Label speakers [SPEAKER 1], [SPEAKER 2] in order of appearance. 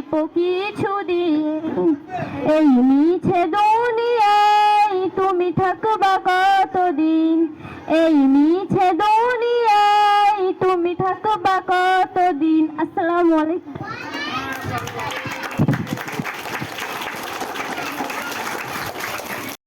[SPEAKER 1] সবাই কিছু দিয়ে এই মিছে দুনিয়ায় তুমি থাকবা কতদিন? এই মিছে দুনিয়ায় তুমি থাকবা কতদিন? আসসালামু আলাইকুম।